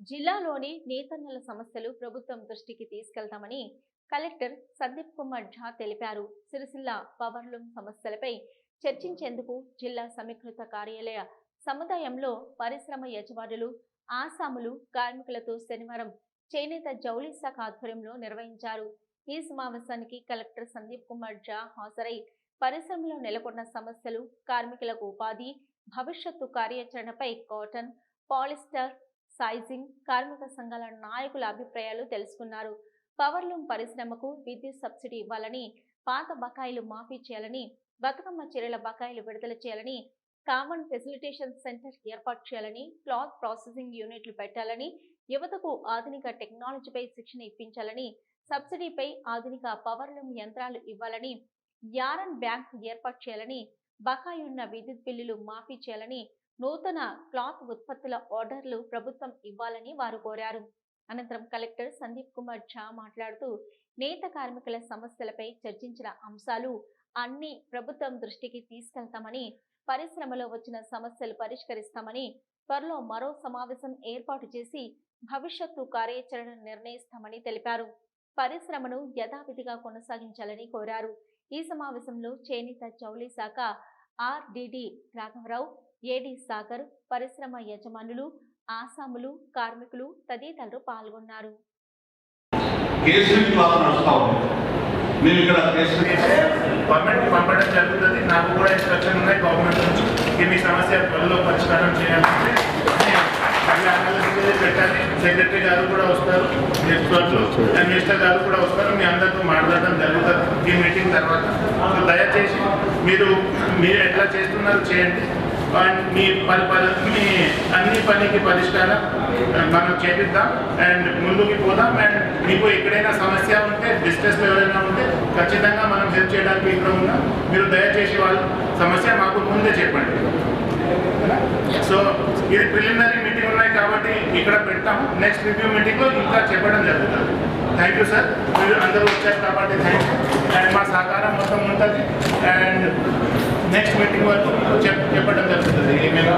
జిల్లాలోని నేతన్నల సమస్యలు ప్రభుత్వం దృష్టికి తీసుకెళ్తామని కలెక్టర్ సందీప్ కుమార్ ఝా తెలిపారు. సిరిసిల్ల పవర్లూమ్ సమస్యలపై చర్చించేందుకు జిల్లా సమీకృత కార్యాలయ సముదాయంలో పరిశ్రమ యజమానులు ఆసాములు కార్మికులతో శనివారం చేనేత జౌళి శాఖ ఆధ్వర్యంలో నిర్వహించారు. ఈ సమావేశానికి కలెక్టర్ సందీప్ కుమార్ ఝా హాజరై పరిశ్రమలో నెలకొన్న సమస్యలు కార్మికులకు ఉపాధి భవిష్యత్తు కార్యాచరణపై కాటన్ పాలిస్టర్ సైజింగ్ కార్మిక సంఘాల నాయకుల అభిప్రాయాలు తెలుసుకున్నారు. పవర్లూమ్ పరిశ్రమకు విద్యుత్ సబ్సిడీ ఇవ్వాలని పాత బకాయిలు మాఫీ చేయాలని బతుకమ్మ చీరల బకాయిలు విడుదల చేయాలని కామన్ ఫెసిలిటేషన్ సెంటర్ ఏర్పాటు చేయాలని క్లాత్ ప్రాసెసింగ్ యూనిట్లు పెట్టాలని యువతకు ఆధునిక టెక్నాలజీపై శిక్షణ ఇప్పించాలని సబ్సిడీపై ఆధునిక పవర్లూమ్ యంత్రాలు ఇవ్వాలని యారన్ బ్యాంక్ ఏర్పాటు చేయాలని బకాయి ఉన్న విద్యుత్ బిల్లులు మాఫీ చేయాలని నూతన క్లాత్ ఉత్పత్తుల ఆర్డర్లు ప్రభుత్వం ఇవ్వాలని వారు కోరారు. అనంతరం కలెక్టర్ సందీప్ కుమార్ ఝా మాట్లాడుతూ నేత కార్మికుల సమస్యలపై చర్చించిన అంశాలు అన్ని ప్రభుత్వం దృష్టికి తీసుకెళ్తామని పరిశ్రమలో వచ్చిన సమస్యలు పరిష్కరిస్తామని త్వరలో మరో సమావేశం ఏర్పాటు చేసి భవిష్యత్తు కార్యాచరణ నిర్ణయిస్తామని తెలిపారు. పరిశ్రమను యథావిధిగా కొనసాగించాలని కోరారు. ఈ సమావేశంలో చేనేత జౌళి శాఖ ఆర్డిడి రాఘవరావు ఏడి సాగర్ పరిశ్రమ యజమానులు ఆసాములు కార్మికులు తదితరులు పాల్గొన్నారు. మేము ఇక్కడ గవర్నమెంట్ పంపడం జరుగుతుంది. నాకు కూడా ఇన్స్ట్రక్షన్ ఉన్నాయి. గవర్నమెంట్ నుంచి ఈ మీ సమస్య త్వరలో పరిష్కారం చేయాలంటే పెట్టాలి సెక్రటరీ గారు కూడా వస్తారు. త్వరలో అండ్ మినిస్టర్ గారు కూడా వస్తారు. మీ అందరితో మాట్లాడడం జరుగుతుంది. ఈ మీటింగ్ తర్వాత. సో దయచేసి మీరు మీరు ఎట్లా చేస్తున్నారు చేయండి. అండ్ మీ పని పని మీ అన్ని పనికి పరిష్కారం మనం చేపిద్దాం. అండ్ ముందుకి పోదాం. అండ్ మీకు ఎక్కడైనా సమస్య ఉంటే డిస్ట్రెస్ ఎవరైనా ఉంటే ఖచ్చితంగా మనం హెల్ప్ చేయడానికి ఇక్కడ ఉన్నాం. మీరు దయచేసి వాళ్ళ సమస్య మాకు ముందే చెప్పండి. సో ఇది ప్రిలిమినరీ మీటింగ్ ఉన్నాయి కాబట్టి ఇక్కడ పెడతాము నెక్స్ట్ రివ్యూ మీటింగ్లో ఇంకా చెప్పడం జరుగుతుంది. థ్యాంక్ యూ సార్ మీరు అందరూ వచ్చారు కాబట్టి థ్యాంక్ యూ అండ్ మా సహకారం మొత్తం ఉంటుంది. అండ్ నెక్స్ట్ మీటింగ్ వరకు చెప్పడం జరుగుతుంది. ఏమేమి